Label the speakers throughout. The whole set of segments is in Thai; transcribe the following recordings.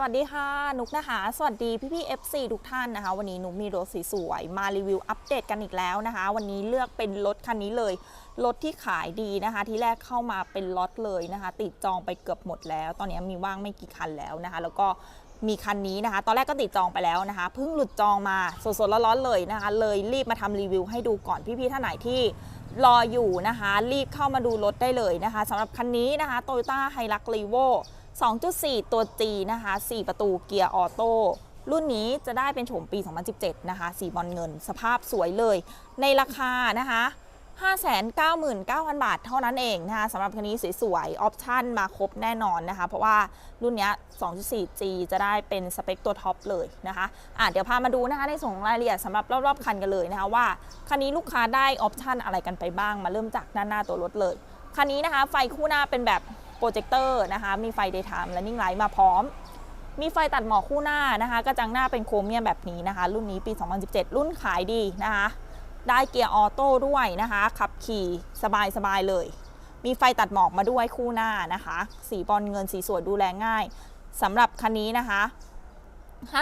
Speaker 1: สวัสดีค่ะ นุกนะคะ สวัสดีพี่พี่ๆ FC ทุกท่านนะคะ วันนี้นุกมีรถสวยๆมารีวิวอัปเดตกันอีกแล้วนะคะ วันนี้เลือกเป็นรถคันนี้เลย รถที่ขายดีนะคะ ที่แรกเข้ามาเป็นล็อตเลยนะคะ ติดจองไปเกือบหมดแล้ว ตอนนี้มีว่างไม่กี่คันแล้วนะคะ แล้วก็มีคันนี้นะคะ ตอนแรกก็ติดจองไปแล้วนะคะ เพิ่งหลุดจองมาสดๆร้อนๆเลยนะคะ เลยรีบมาทำรีวิวให้ดูก่อนพี่ๆท่านไหนที่รออยู่นะคะ รีบเข้ามาดูรถได้เลยนะคะสำหรับคันนี้นะคะ Toyota Hilux Revo 2.4 ตัว G นะคะ 4 ประตูเกียร์ออโต้รุ่นนี้จะได้เป็นโฉมปี 2017 นะคะ สีบอลเงิน สภาพสวยเลย ในราคานะคะ 599,000 บาทเท่านั้นเองนะคะสำหรับคันนี้สวยๆ ออปชั่นมาครบแน่นอนนะคะ เพราะว่ารุ่นนี้ 2.4G จะได้เป็นสเปคตัวท็อปเลยนะคะอะเดี๋ยวพามาดูนะคะในส่วนของรายละเอียดสำหรับรอบๆ คันกันเลยนะคะว่า คันนี้ลูกค้าได้ออปชั่นอะไรกันไปบ้าง มาเริ่มจากด้านหน้าตัวรถเลย คันนี้นะคะไฟคู่หน้าเป็นแบบ โปรเจคเตอร์นะคะมีไฟ daytime และนิ่งไลท์มาพร้อม มีไฟตัดหมอกคู่หน้านะคะกระจังหน้าเป็นโครเมียมแบบนี้นะคะ รุ่นนี้ปี 2017 รุ่นขายดีนะคะได้เกียร์ออโต้ด้วยนะคะ ขับขี่สบายๆเลย มีไฟตัดหมอกมาด้วยคู่หน้านะคะ สีบอลเงินสีสวยดูแลง่ายสำหรับคันนี้นะคะ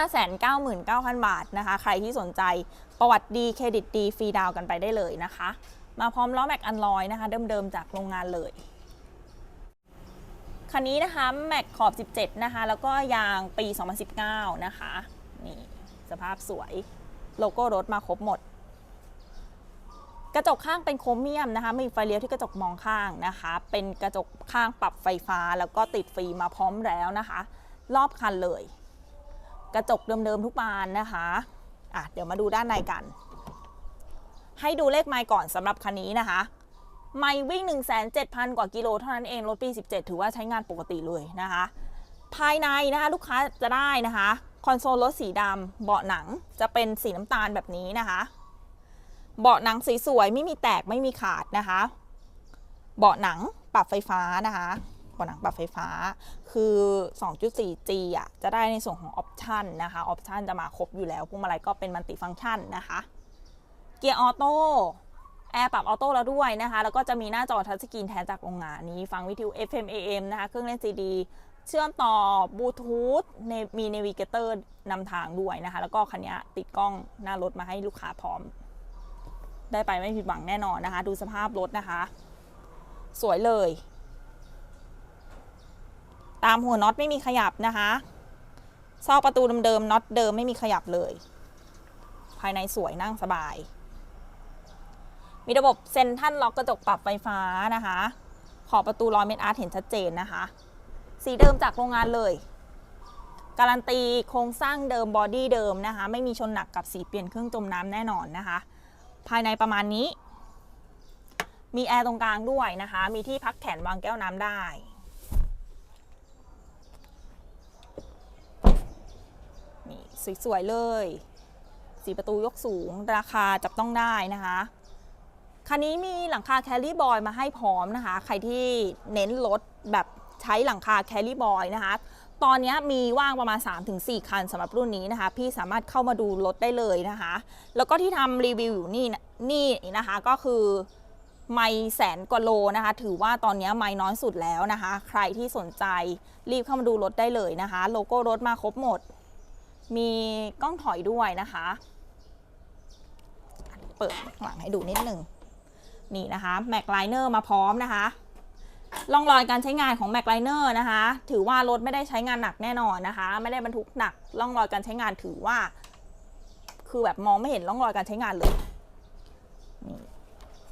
Speaker 1: 599,000 บาทนะคะ ใครที่สนใจประวัติดีเครดิตดีฟรีดาวน์กันไปได้เลยนะคะ มาพร้อมล้อแม็กอันลอยนะคะ เดิมๆจากโรงงานเลย คันนี้นะคะแม็กขอบ 17 นะคะ แล้วก็ยางปี 2019 นะคะ นี่สภาพสวย โลโก้รถมาครบหมด กระจกข้างเป็นโครเมียมนะคะมีไฟเลี้ยวที่กระจกมองข้างนะคะ เป็นกระจกข้างปรับไฟฟ้า แล้วก็ติดฟรีมาพร้อมแล้วนะคะ รอบคันเลย กระจกเดิมๆทุกบานนะคะอะเดี๋ยวมาดูด้านในกัน ให้ดูเลขไมล์ก่อนสำหรับคันนี้นะคะ ไมล์วิ่ง 1 7 0 0 0 กว่ากิโลเท่านั้นเอง รถปี 17 ถือว่าใช้งานปกติเลยนะคะ ภายในนะคะลูกค้าจะได้นะคะ คอนโซลรถสีดำเบาะหนังจะเป็นสีน้ำตาลแบบนี้นะคะ เบาะหนังสีสวยไม่มีแตกไม่มีขาดนะคะ เบาะหนังปรับไฟฟ้านะคะเบาะหนังปรับไฟฟ้าคือ 2.4G อะ จะได้ในส่วนของออปชันนะคะ ออปชันจะมาครบอยู่แล้วพวงมาลัยก็เป็นมัลติฟังก์ชันนะคะ เกียร์ออโต้ แอร์ปรับออโต้แล้วด้วยนะคะ แล้วก็จะมีหน้าจอทัชสกรีนแทนจากโรงงานนี้ ฟังวิทยุ FM AM นะคะ เครื่องเล่น CD เชื่อมต่อบลูทูธมีเนวิเกเตอร์นำทางด้วยนะคะ แล้วก็คันนี้ติดกล้องหน้ารถมาให้ลูกค้าพร้อม ได้ไปไม่ผิดหวังแน่นอนนะคะ ดูสภาพรถนะคะ สวยเลย ตามหัวน็อตไม่มีขยับนะคะซอกประตูเดิมๆน็อตเดิมไม่มีขยับเลย ภายในสวยนั่งสบาย มีระบบเซ็นทรัลล็อกกระจกปรับไฟฟ้านะคะ ขอบประตูรอยเม็ดอาร์ตเห็นชัดเจนนะคะ สีเดิมจากโรงงานเลย การันตีโครงสร้างเดิมบอดี้เดิมนะคะ ไม่มีชนหนักกับสีเปลี่ยนเครื่องจมน้ำแน่นอนนะคะ ภายในประมาณนี้ มีแอร์ตรงกลางด้วยนะคะ มีที่พักแขนวางแก้วน้ำได้นี่สวยๆเลย สีประตูยกสูงราคาจับต้องได้นะคะ คันนี้มีหลังคาแคลรี่บอยมาให้พร้อมนะคะ ใครที่เน้นรถแบบใช้หลังคาแคลรี่บอยนะคะตอนนี้มีว่างประมาณ 3-4 คันสำหรับรุ่นนี้นะคะ พี่สามารถเข้ามาดูรถได้เลยนะคะ แล้วก็ที่ทำรีวิวอยู่นี่นี่นะคะก็คือไม่แสนกว่าโลนะคะ ถือว่าตอนนี้ไม่น้อยสุดแล้วนะคะ ใครที่สนใจรีบเข้ามาดูรถได้เลยนะคะ โลโก้รถมาครบหมด มีกล้องถอยด้วยนะคะ เปิดหลังให้ดูนิดหนึ่ง นี่นะคะแม็กไลเนอร์มาพร้อมนะคะร่องรอยการใช้งานของแม็กไลเนอร์นะคะ ถือว่ารถไม่ได้ใช้งานหนักแน่นอนนะคะ ไม่ได้บรรทุกหนักร่องรอยการใช้งานถือว่า คือแบบมองไม่เห็นร่องรอยการใช้งานเลยนี่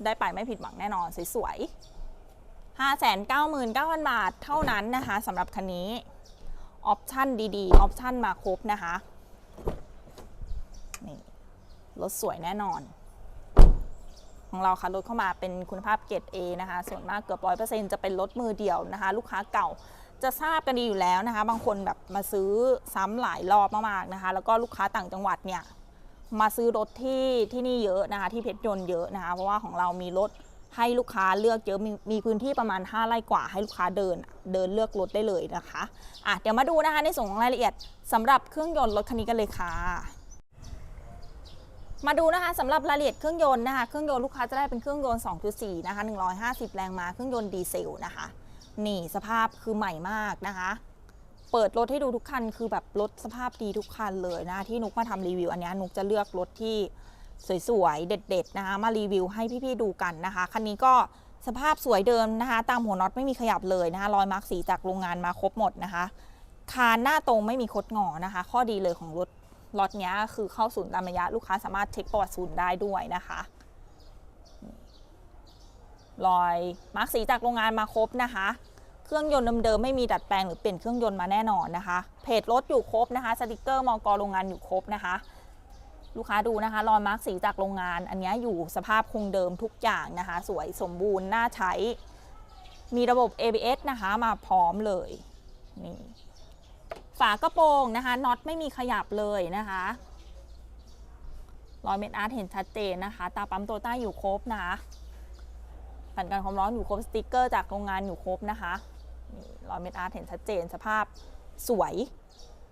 Speaker 1: ได้ไปไม่ผิดหวังแน่นอนสวยๆ5 9 9 9 0 0 0บาทเท่านั้นนะคะสำหรับคันนี้ออปชั่นดีๆออปชั่นมาครบนะคะนี่รถสวยแน่นอน ของเราค่ะรถเข้ามาเป็นคุณภาพเกรด A นะคะ ส่วนมากเกือบร้อยเปอร์เซ็นต์จะเป็นรถมือเดียวนะคะ ลูกค้าเก่าจะทราบกันดีอยู่แล้วนะคะ บางคนแบบมาซื้อซ้ำหลายรอบมากๆนะคะ แล้วก็ลูกค้าต่างจังหวัดเนี่ยมาซื้อรถที่ที่นี่เยอะนะคะ ที่เพชรยนต์เยอะนะคะ เพราะว่าของเรามีรถให้ลูกค้าเลือกเยอะมีมีพื้นที่ประมาณ 5ไร่กว่าให้ลูกค้าเดิน เดินเลือกรถได้เลยนะคะอะเดี๋ยวมาดูนะคะในส่วนของรายละเอียดสำหรับเครื่องยนต์รถคันนี้กันเลยค่ะ มาดูนะคะสำหรับรายละเอียดเครื่องยนต์นะคะ เครื่องยนต์ลูกค้าจะได้เป็นเครื่องยนต์ 2.4 นะคะ 150 แรงม้า เครื่องยนต์ดีเซลนะคะ นี่สภาพคือใหม่มากนะคะ เปิดรถให้ดูทุกคัน คือแบบรถสภาพดีทุกคันเลยนะ ที่นุกมาทำรีวิว อันนี้นุกจะเลือกรถที่สวยๆ เด็ด ๆ นะคะ มารีวิวให้พี่ๆดูกันนะคะ คันนี้ก็สภาพสวยเดิมนะคะ ตามหัวน็อตไม่มีขยับเลยนะคะ รอยมาร์กสีจากโรงงานมาครบหมดนะคะ คานหน้าตรงไม่มีคดงอนะคะ ข้อดีเลยของรถ ล็อตนี้คือเข้าศูนย์ตามระยะลูกค้าสามารถเช็คประวัติศูนย์ได้ด้วยนะคะรอยมาร์กสีจากโรงงานมาครบนะคะ เครื่องยนต์เดิมๆไม่มีดัดแปลงหรือเปลี่ยนเครื่องยนต์มาแน่นอนนะคะ เพจรถอยู่ครบนะคะ สติกเกอร์มอกโรงงานอยู่ครบนะคะ ลูกค้าดูนะคะ รอยมาร์กสีจากโรงงาน อันนี้อยู่สภาพคงเดิมทุกอย่างนะคะ สวยสมบูรณ์น่าใช้ มีระบบ ABS นะคะ มาพร้อมเลยนี่ ฝากระโปรงนะคะน็อตไม่มีขยับเลยนะคะรอยเม็ดอาร์ตเห็นชัดเจนนะคะ ตาปั๊มโตต้าอยู่ครบนะคะผ่านการความร้อนอยู่ครบสติกเกอร์จากโรงงานอยู่ครบนะคะนี่รอยเม็ดอาร์ตเห็นชัดเจนสภาพสวย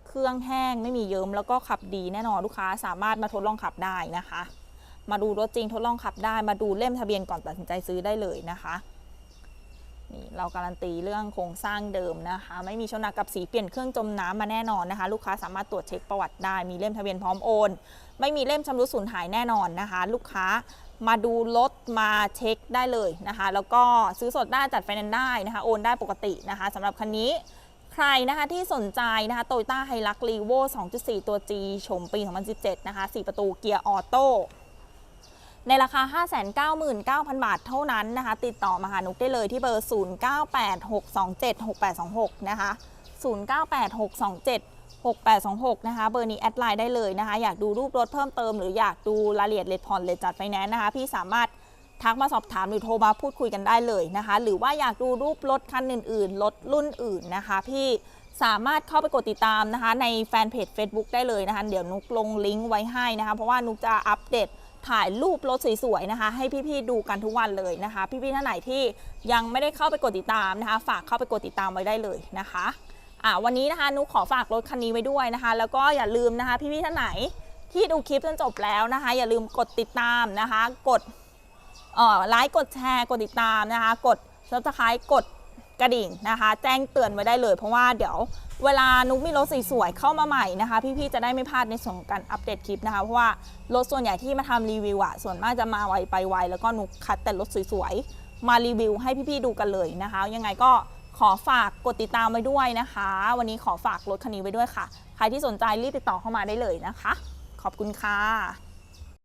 Speaker 1: เครื่องแห้งไม่มีเยิ้มแล้วก็ขับดีแน่นอนลูกค้าสามารถมาทดลองขับได้นะคะ มาดูรถจริงทดลองขับได้ มาดูเล่มทะเบียนก่อนตัดสินใจซื้อได้เลยนะคะ นี่เราการันตีเรื่องโครงสร้างเดิมนะคะ ไม่มีชนหนักกับสีเปลี่ยนเครื่องจมน้ำมาแน่นอนนะคะ ลูกค้าสามารถตรวจเช็คประวัติได้มีเล่มทะเบียนพร้อมโอน ไม่มีเล่มชำรุดสูญหายแน่นอนนะคะ ลูกค้ามาดูรถมาเช็คได้เลยนะคะ แล้วก็ซื้อสดได้จัดไฟแนนซ์ได้นะคะ โอนได้ปกตินะคะสำหรับคันนี้ใครนะคะที่สนใจนะคะโตโยต้าไฮรักรีโว2.4 ตัว G ชมปี 2017 นะคะ 4 ประตูเกียร์ออโต้ ในราคา 599,000 บาทเท่านั้นนะคะ ติดต่อมาหานุกได้เลยที่เบอร์ 0986276826 นะคะ 0986276826 นะคะ เบอร์นี้แอดไลน์ได้เลยนะคะ อยากดูรูปรถเพิ่มเติมหรืออยากดูรายละเอียดเลทผ่อนเลทจัดไฟแนนซ์นะคะ พี่สามารถทักมาสอบถามหรือโทรมาพูดคุยกันได้เลยนะคะ หรือว่าอยากดูรูปรถคันอื่นๆ รถรุ่นอื่นนะคะ พี่สามารถเข้าไปกดติดตามนะคะ ในแฟนเพจ Facebook ได้เลยนะคะ เดี๋ยวนุกลงลิงก์ไว้ให้นะคะ เพราะว่านุกจะอัปเดต ถ่ายรูปรถสวยๆนะคะ ให้พี่ๆดูกันทุกวันเลยนะคะ พี่ๆท่านไหนที่ยังไม่ได้เข้าไปกดติดตามนะคะ ฝากเข้าไปกดติดตามไว้ได้เลยนะคะอ่าวันนี้นะคะนุขอฝากรถคันนี้ไว้ด้วยนะคะ แล้วก็อย่าลืมนะคะ พี่ๆท่านไหนที่ดูคลิปจนจบแล้วนะคะ อย่าลืมกดติดตามนะคะ กดเอ่อไลค์กดแชร์กดติดตามนะคะ กด subscribe กดกระดิ่งนะคะ แจ้งเตือนไว้ได้เลย เพราะว่าเดี๋ยว เวลานุกมีรถสวยๆเข้ามาใหม่นะคะ พี่ๆจะได้ไม่พลาดในส่วนของการอัปเดตคลิปนะคะ เพราะว่ารถส่วนใหญ่ที่มาทำรีวิวอะส่วนมากจะมาไวไปไวแล้วก็นุกคัดแต่รถสวยๆมารีวิวให้พี่ๆดูกันเลยนะคะ ยังไงก็ขอฝากกดติดตามไว้ด้วยนะคะ วันนี้ขอฝากรถคันนี้ไว้ด้วยค่ะ ใครที่สนใจรีบติดต่อเข้ามาได้เลยนะคะ ขอบคุณค่ะ